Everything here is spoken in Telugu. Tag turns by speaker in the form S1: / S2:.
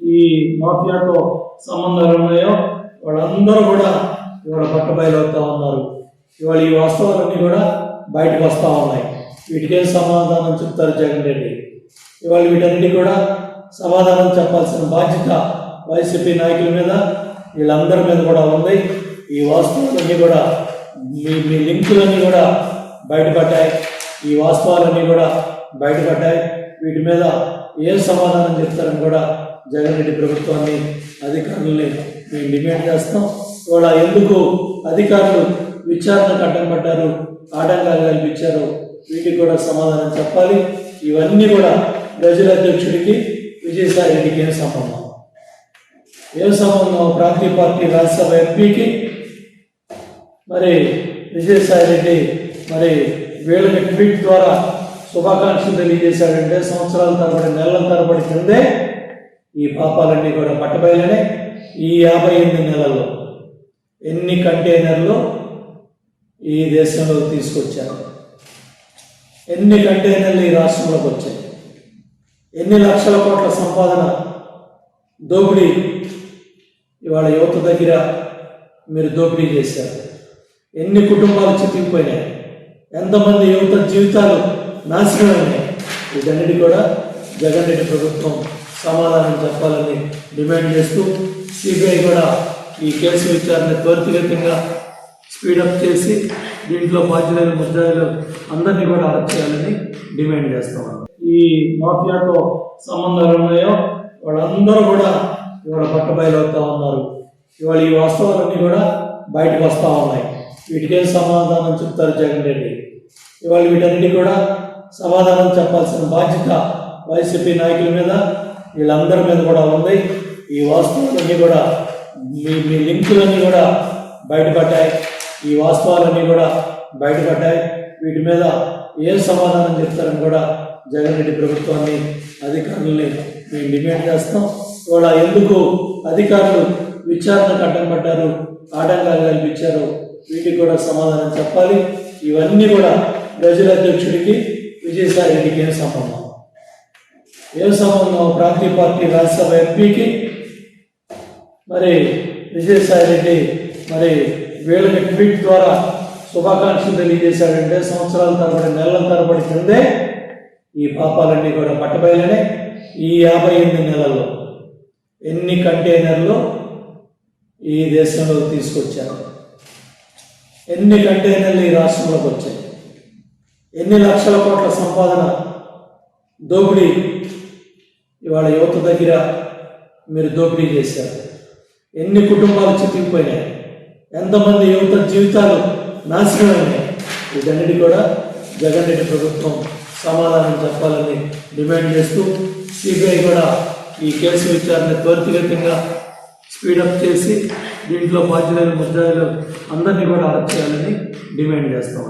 S1: ఈ మాఫియాతో సంబంధాలు ఉన్నాయో వాళ్ళందరూ కూడా ఇవాళ పట్టబయలవుతా ఉన్నారు. ఇవాళ ఈ వాస్తవాలన్నీ కూడా బయటకు వస్తూ ఉన్నాయి. వీటికేం సమాధానం చెప్తారు జగన్ రెడ్డి? ఇవాళ వీటన్నిటి కూడా సమాధానం చెప్పాల్సిన బాధ్యత వైసీపీ నాయకుల మీద వీళ్ళందరి మీద కూడా ఉంది. ఈ వాస్తవాలన్నీ కూడా మీ మీ లింకులన్నీ కూడా బయటపడ్డాయి. ఈ వాస్తవాలన్నీ కూడా బయటపడ్డాయి. వీటి మీద ఏం సమాధానం చెప్తారని కూడా జగన్ రెడ్డి ప్రభుత్వాన్ని అధికారులని మేము డిమాండ్ చేస్తాం. ఇవాళ ఎందుకు అధికారులు విచారణకు అడ్డం పడ్డారు ఆటంకాలు కల్పించారు? వీటికి కూడా సమాధానం చెప్పాలి. ఇవన్నీ కూడా ప్రజల అధ్యక్షుడికి విజయసాయి రెడ్డికి ఏం సంబంధం? ఏం సంబంధం? ప్రాంతీయ పార్టీ రాజ్యసభ ఎంపీకి? మరి విజయసాయి రెడ్డి మరి వీళ్ళకి ట్వీట్ ద్వారా శుభాకాంక్షలు తెలియజేశాడంటే సంవత్సరాల తరబడి నెలల తరబడి కిందే ఈ పాపాలన్నీ కూడా పట్టబయలనే ఈ యాభై ఎనిమిది నెలల్లో ఎన్ని కంటైనర్లు ఈ దేశంలో తీసుకొచ్చారు? ఎన్ని కంటైనర్లు ఈ రాష్ట్రంలోకి వచ్చాయి? ఎన్ని లక్షల కోట్ల సంపాదన దోపిడీ ఇవాళ యువత దగ్గర మీరు దోపిడీ చేశారు? ఎన్ని కుటుంబాలు చితికిపోయినాయి? ఎంతమంది యువత జీవితాలు నాశనమైనాయి? ఇదన్నిటి కూడా జగన్ రెడ్డి ప్రభుత్వం సమాధానం చెప్పాలని డిమాండ్ చేస్తూ సిబిఐ కూడా ఈ కేసు విచారణ త్వరితగతంగా స్పీడప్ చేసి దీంట్లో బాధ్యులైన ముద్దాయిలు అందరినీ కూడా అరెస్ట్ చేయాలని డిమాండ్ చేస్తాం ఈ మాఫియాతో సంబంధాలు ఉన్నాయో వాళ్ళందరూ కూడా ఇవాళ పట్టబయలవుతా ఉన్నారు. ఇవాళ ఈ వాస్తవాలన్నీ కూడా బయటకు వస్తూ ఉన్నాయి. వీటికేం సమాధానం చెప్తారు జగన్ రెడ్డి? ఇవాళ వీటన్నిటి కూడా సమాధానం చెప్పాల్సిన బాధ్యత వైసీపీ నాయకుల మీద వీళ్ళందరి మీద కూడా ఉంది. ఈ వాస్తవాలన్నీ కూడా మీ మీ లింకులన్నీ కూడా బయటపడ్డాయి. ఈ వాస్తవాలన్నీ కూడా బయటపడ్డాయి. వీటి మీద ఏం సమాధానం చెప్తారని కూడా జగన్ రెడ్డి ప్రభుత్వాన్ని అధికారులని మేము డిమాండ్ చేస్తాం. ఇవాళ ఎందుకు అధికారులు విచారణకు అడ్డం పడ్డారు ఆటంకాలు కల్పించారు? వీటికి కూడా సమాధానం చెప్పాలి. ఇవన్నీ కూడా ప్రజల అధ్యక్షుడికి విజయసాయి రెడ్డికి ఏం సంబంధం? వ్యవసాయంలో ప్రాంతీయ పార్టీ రాజ్యసభ ఎంపీకి మరి విజయసాయి రెడ్డి మరి వీళ్ళకి ట్వీట్ ద్వారా శుభాకాంక్షలు తెలియజేశాడంటే సంవత్సరాల తరబడి నెలల తరబడి క్రిందే ఈ పాపాలన్నీ కూడా పట్టబయలనే ఈ యాభై ఎనిమిది నెలల్లో ఎన్ని కంటైనర్లు ఈ దేశంలో తీసుకొచ్చారు? ఎన్ని కంటైనర్లు ఈ రాష్ట్రంలోకి వచ్చాయి? ఎన్ని లక్షల కోట్ల సంపాదన దోపిడీ ఇవాళ యువత దగ్గర మీరు దోపిడీ చేశారు. ఎన్ని కుటుంబాలు చితికిపోయినాయి. ఎంతమంది యువత జీవితాలు నాశనమైనాయి. వీటన్నిటి కూడా జగన్ రెడ్డి ప్రభుత్వం సమాధానం చెప్పాలని డిమాండ్ చేస్తూ సిబిఐ కూడా ఈ కేసు విచారణ త్వరితగతంగా స్పీడప్ చేసి దీంట్లో బాధ్యులైన ముద్దాయిలు అందరినీ కూడా అరెస్ట్ చేయాలని డిమాండ్ చేస్తాం